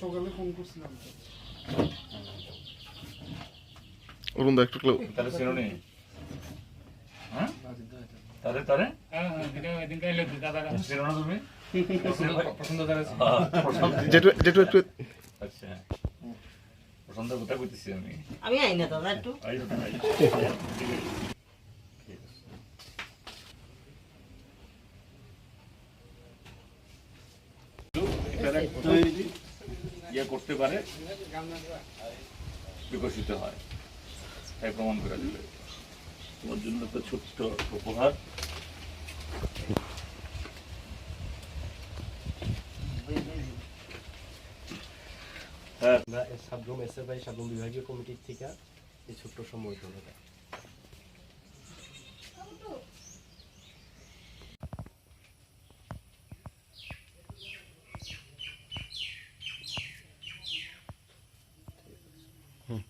সকালে ফোন করছিলাম অরুণ দা একটু ক্লো তারে চিনুনি হ্যাঁ? তারে তারে চিনো না তুমি। হ্যাঁ, প্রশান্ত যেটু যেটু একটু আচ্ছা। কোথায় করতেছি আমি। আমি আই দাদা একটু। আই এখানে ইয়ে করতে পারে, বিকশিত হয়। তাই প্রমাণ করে দিলে তোমার জন্য তো ছোট্ট উপহার। হ্যাঁ। আমরা সাবরুম এসএফআই সাবরুম বিভাগীয় কমিটির থেকে এই ছোট্ট সম্বর্ধনাটা